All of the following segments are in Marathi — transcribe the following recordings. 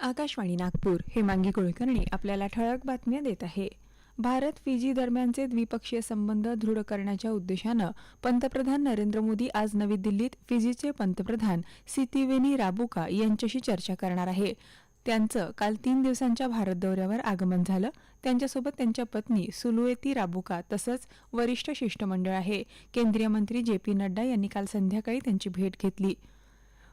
आकाशवाणी नागपूर हेमांगी कुलकर्णी आपल्याला ठळक बातम्या देत आहे. भारत फिजी दरम्यानचे द्विपक्षीय संबंध दृढ करण्याच्या उद्देशानं पंतप्रधान नरेंद्र मोदी आज नवी दिल्लीत फिजीचे पंतप्रधान सितिवेनी राबुका यांच्याशी चर्चा करणार आहे. त्यांचं काल तीन दिवसांच्या भारत दौऱ्यावर आगमन झालं. त्यांच्यासोबत त्यांच्या पत्नी सुलुएती राबुका तसंच वरिष्ठ शिष्टमंडळ आहे. केंद्रीय मंत्री जे पी नड्डा यांनी काल संध्याकाळी त्यांची भेट घेतली.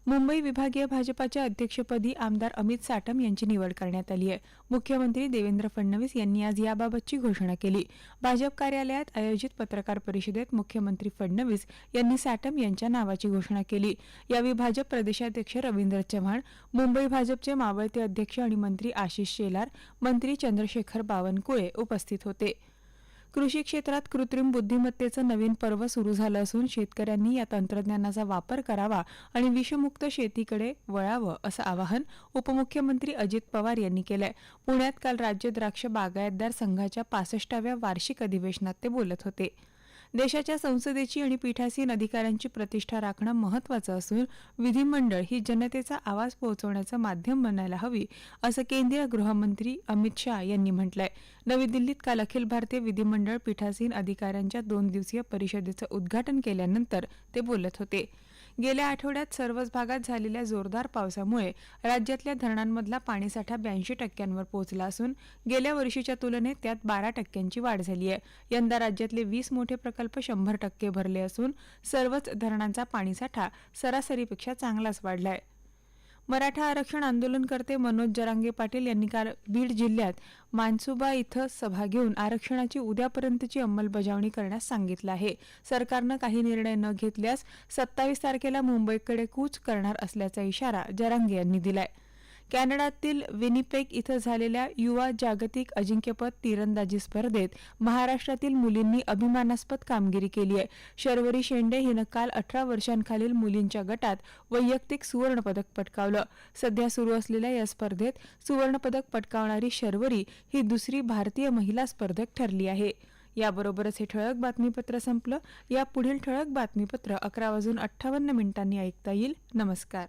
मुंबई विभागीय भाजपाच्या अध्यक्षपदी आमदार अमित साटम यांची निवड करण्यात आली आहे. मुख्यमंत्री देवेंद्र फडणवीस यांनी आज याबाबतची घोषणा केली. भाजप कार्यालयात आयोजित पत्रकार परिषदेत मुख्यमंत्री फडणवीस यांनी साटम यांच्या नावाची घोषणा केली. यावेळी भाजप प्रदेशाध्यक्ष रवींद्र चव्हाण मुंबई भाजपचे मावळते अध्यक्ष आणि मंत्री आशिष शेलार मंत्री चंद्रशेखर बावनकुळे उपस्थित होते. कृषी क्षेत्रात कृत्रिम बुद्धिमत्तेचं नवीन पर्व सुरू झालं असून शेतकऱ्यांनी या तंत्रज्ञानाचा वापर करावा आणि विषमुक्त शेतीकडे वळावं असं आवाहन उपमुख्यमंत्री अजित पवार यांनी केलंय. पुण्यात काल राज्य द्राक्ष बागायतदार संघाच्या पासष्टाव्या वार्षिक अधिवेशनात ते बोलत होते. देशाच्या संसदेची आणि पीठासीन अधिकाऱ्यांची प्रतिष्ठा राखणं महत्वाचं असून विधिमंडळ ही जनतेचा आवाज पोहोचवण्याचं माध्यम बनायला हवी असं केंद्रीय गृहमंत्री अमित शाह यांनी म्हटलंय. नवी दिल्लीत काल अखिल भारतीय विधिमंडळ पीठासीन अधिकाऱ्यांच्या दोन दिवसीय परिषदेचं उद्घाटन केल्यानंतर ते बोलत होते. गेल्या आठवड्यात सर्वच भागात झालेल्या जोरदार पावसामुळे राज्यातल्या धरणांमधला पाणीसाठा ब्याऐंशी टक्क्यांवर पोहोचला असून गेल्या वर्षीच्या तुलनेत त्यात बारा टक्क्यांची वाढ झाली आहे. यंदा राज्यातले वीस मोठे प्रकल्प शंभर टक्के भरले असून सर्वच धरणांचा पाणीसाठा सरासरीपेक्षा चांगलाच वाढलाय. मराठा आरक्षण आंदोलनकर्ते मनोज जरांगे पाटील यांनी काल बीड जिल्ह्यात मानसुबा इथं सभा घेऊन आरक्षणाची उद्यापर्यंतची अंमलबजावणी करण्यास सांगितलं आहे. सरकारनं काही निर्णय न घेतल्यास सत्तावीस तारखेला मुंबईकडे कूच करणार असल्याचा इशारा जरांगे यांनी दिलाय. कॅनडातील विनिपेक इथं झालेल्या युवा जागतिक अजिंक्यपद तिरंदाजी स्पर्धेत महाराष्ट्रातील मुलींनी अभिमानास्पद कामगिरी केली आहे. शर्वरी शेंडे हिनं काल अठरा वर्षांखालील मुलींच्या गटात वैयक्तिक सुवर्णपदक पटकावलं. सध्या सुरू असलेल्या या स्पर्धेत सुवर्णपदक पटकावणारी शर्वरी ही दुसरी भारतीय महिला स्पर्धक ठरली आहे. याबरोबरच हे ठळक बातमीपत्र संपलं. या पुढील ठळक बातमीपत्र अकरा वाजून अठ्ठावन्न मिनिटांनी ऐकता येईल. नमस्कार.